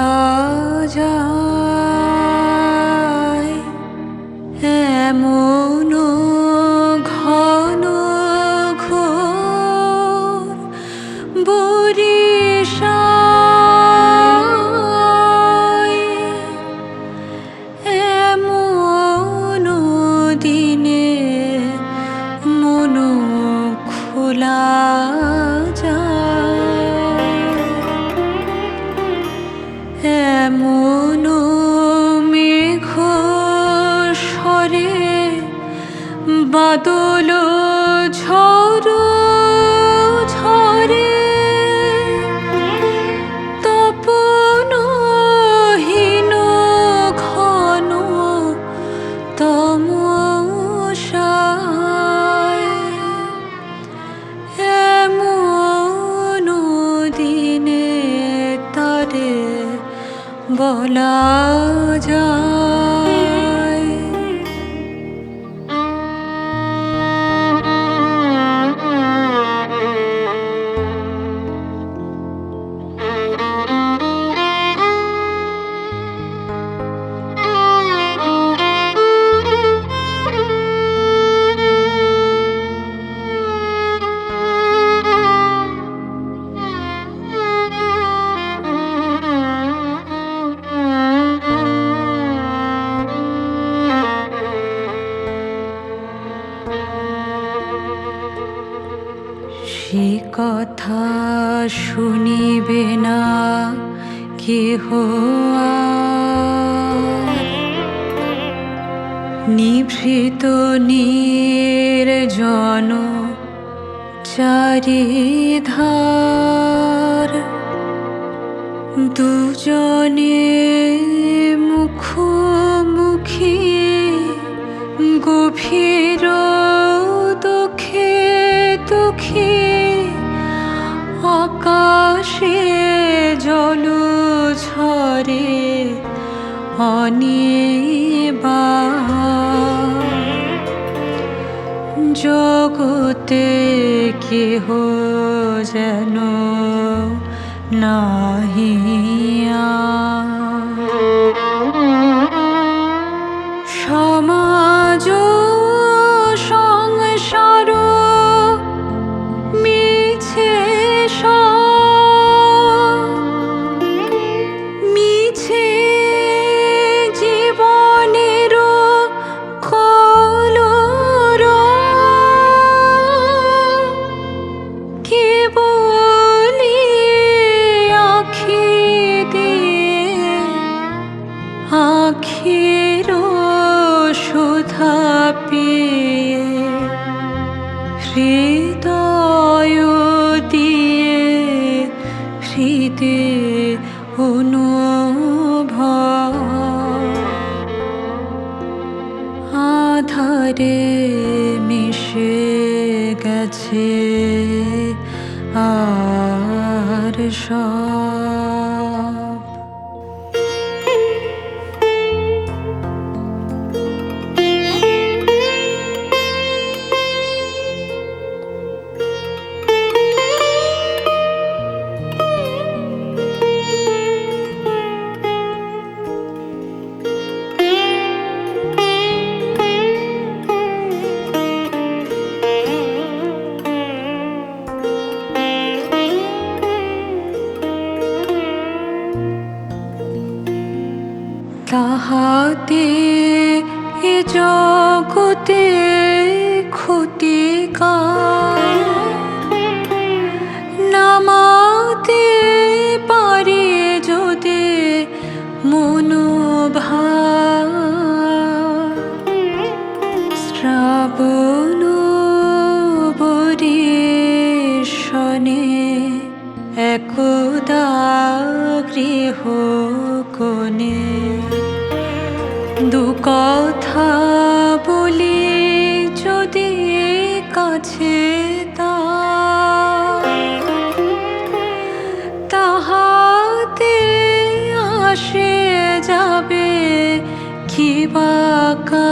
রাজা বলা যায়। সে কথা শুনিবে না কেহ। নিভৃত নির্জন চারিধার দুজনে মুখোমুখি গভীর অনিবার জগতে কেহ যেন নাহিয়া সুধা পেয়ে হৃদয় দিয়ে হৃদে অনুভব। মিশে গেছে আর সব। তাহাতে এ জগতে ক্ষতি নামাতে পারে যদি মনোভাব দু কথা বলি যদি কাছে তাহাতে আসে যাবে কি বাকা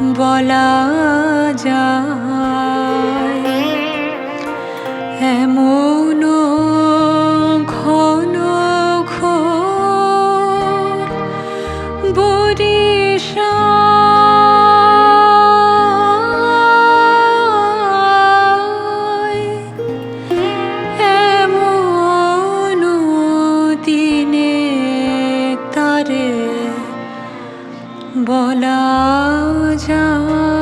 বলা যায়। এমন ঘন ঘোর বরিশা বলা যায়।